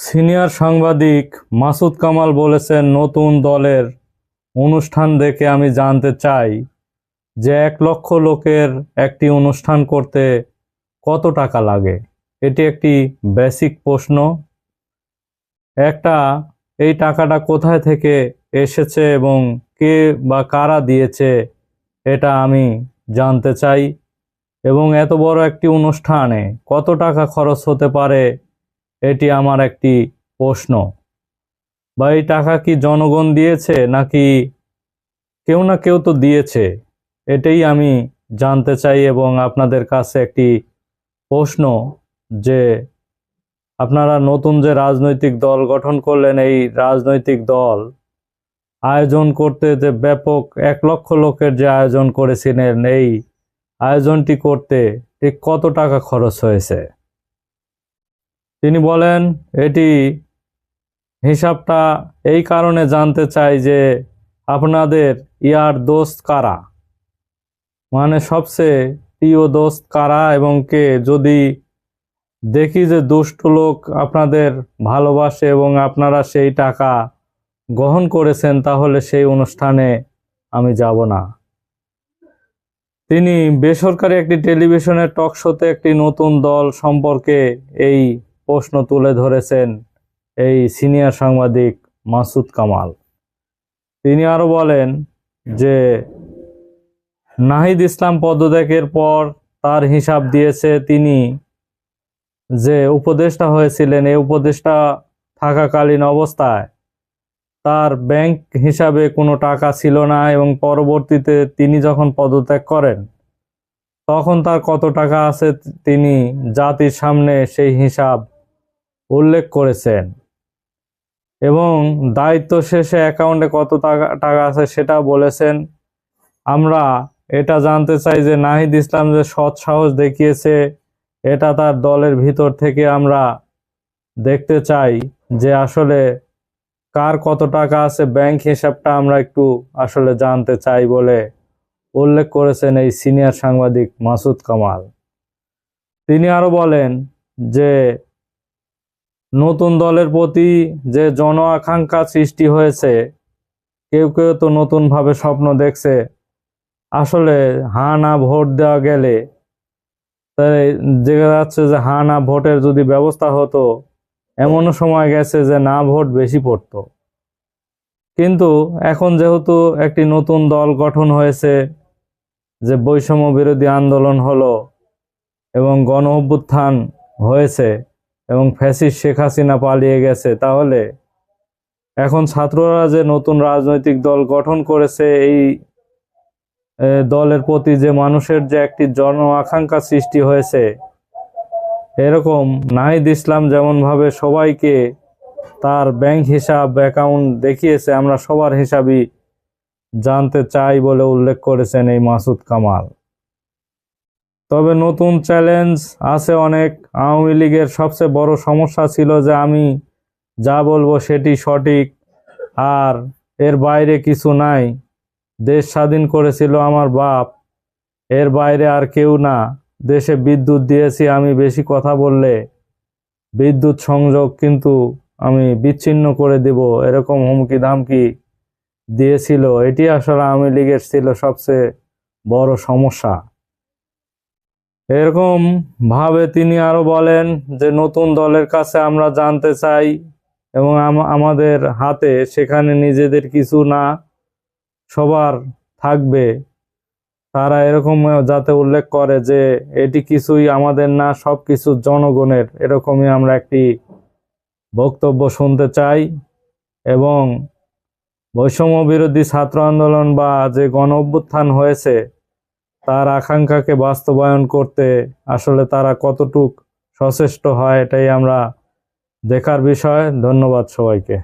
Senior সাংবাদিক মাসুদ কামাল বলেছেন, নতুন দলের অনুষ্ঠান দেখে আমি জানতে চাই যে এক লক্ষ লোকের একটি অনুষ্ঠান করতে কত টাকা লাগে? এটি একটি বেসিক প্রশ্ন। একটা, এই টাকাটা কোথায় থেকে এসেছে এবং কে বা কারা দিয়েছে এটা আমি জানতে চাই। এবং এত বড় একটি অনুষ্ঠানে কত টাকা খরচ হতে পারে এটি আমার একটি প্রশ্ন। বা এই টাকা কি জনগণ দিয়েছে নাকি কেউ না কেউ তো দিয়েছে? এটাই আমি জানতে চাই এবং আপনাদের কাছে একটি প্রশ্ন যে আপনারা নতুন যে রাজনৈতিক দল গঠন করলেন, এই রাজনৈতিক দল আয়োজন করতে যে ব্যাপক এক লক্ষ লোকের যে আয়োজন করেছিলেন, এই আয়োজনটি করতে ঠিক কত টাকা খরচ হয়েছে? তিনি বলেন, এটি হিসাবটা এই কারণে জানতে চাই যে আপনাদের ইয়ার দোস্ত কারা? মানে সবচেয়ে প্রিয় দোস্ত কারা এবং কে? যদি দেখি যে দুষ্ট লোক আপনাদের ভালোবাসে এবং আপনারা সেই টাকা গ্রহণ করেছেন, তাহলে সেই অনুষ্ঠানে আমি যাব না। তিনি বেসরকারি একটি টেলিভিশনের টক শোতে একটি নতুন দল সম্পর্কে এই প্রশ্ন তুলে ধরেছেন এই সিনিয়র সাংবাদিক মাসুদ কামাল। তিনি আরও বলেন যে, নাহিদ ইসলাম পদত্যাগের পর তার হিসাব দিয়েছে তিনি যে উপদেষ্টা হয়েছিলেন, এই উপদেষ্টা থাকাকালীন অবস্থায় তার ব্যাংক হিসাবে কোনো টাকা ছিল না এবং পরবর্তীতে তিনি যখন পদত্যাগ করেন, তখন তার কত টাকা আছে তিনি জাতির সামনে সেই হিসাব উল্লেখ করেছেন। এবং দায়িত্ব শেষে অ্যাকাউন্টে কত টাকা টাকা আছে সেটা বলেছেন। আমরা এটা জানতে চাই যে নাহিদ ইসলাম যে সৎ সাহস দেখিয়েছে, এটা তার দলের ভিতর থেকে আমরা দেখতে চাই যে আসলে কার কত টাকা আছে ব্যাংক হিসাবটা আমরা একটু আসলে জানতে চাই বলে উল্লেখ করেছেন এই সিনিয়র সাংবাদিক মাসুদ কামাল। তিনি আরও বলেন যে নতুন দলের প্রতি যে জন আকাঙ্ক্ষা সৃষ্টি হয়েছে, কেউ কেউ তো নতুনভাবে স্বপ্ন দেখছে। আসলে হা না ভোট দেওয়া গেলে তাই দেখা যাচ্ছে যে হা না ভোটের যদি ব্যবস্থা হতো, এমনও সময় গেছে যে না ভোট বেশি পড়তো। কিন্তু এখন যেহেতু একটি নতুন দল গঠন হয়েছে, যে বৈষম্য বিরোধী আন্দোলন হলো এবং গণ অভ্যুত্থান হয়েছে এবং ফ্যাসিস্ট শেখ হাসিনা পালিয়ে গেছে, তাহলে এখন ছাত্ররা যে নতুন রাজনৈতিক দল গঠন করেছে, এই দলের প্রতি যে মানুষের যে একটি জন আকাঙ্ক্ষা সৃষ্টি হয়েছে, এরকম নাহিদ ইসলাম যেমনভাবে সবাইকে তার ব্যাংক হিসাব অ্যাকাউন্ট দেখিয়েছে, আমরা সবার হিসাবই জানতে চাই বলে উল্লেখ করেছেন এই মাসুদ কামাল। তবে নতুন চ্যালেঞ্জ আছে অনেক। আওয়ামী লীগের সবচেয়ে বড় সমস্যা ছিল যে আমি যা বলব সেটি সঠিক, আর এর বাইরে কিছু নাই। দেশ স্বাধীন করেছিল আমার বাপ, এর বাইরে আর কেউ না। দেশে বিদ্যুৎ দিয়েছি, আমি বেশি কথা বললে বিদ্যুৎ সংযোগ কিন্তু আমি বিচ্ছিন্ন করে দিব, এরকম হুমকি ধামকি দিয়েছিল। এটি আসলে আওয়ামী লীগের ছিল সবচেয়ে বড় সমস্যা। এরকম ভাবে তিনি আরও বলেন যে, নতুন দলের কাছে আমরা জানতে চাই এবং আমাদের হাতে সেখানে নিজেদের কিছু না সবার থাকবে। তারা এরকম যাতে উল্লেখ করে যে, এটি কিছুই আমাদের না সব কিছু জনগণের। এরকমই আমরা একটি বক্তব্য শুনতে চাই এবং বৈষম্য বিরোধী ছাত্র আন্দোলন বা যে গণ অভ্যুত্থান হয়েছে তার আকাঙ্ক্ষাকে বাস্তবায়ন করতে আসলে তারা কতটুক সচেষ্ট হয়, এটাই আমরা দেখার বিষয়। ধন্যবাদ সবাইকে।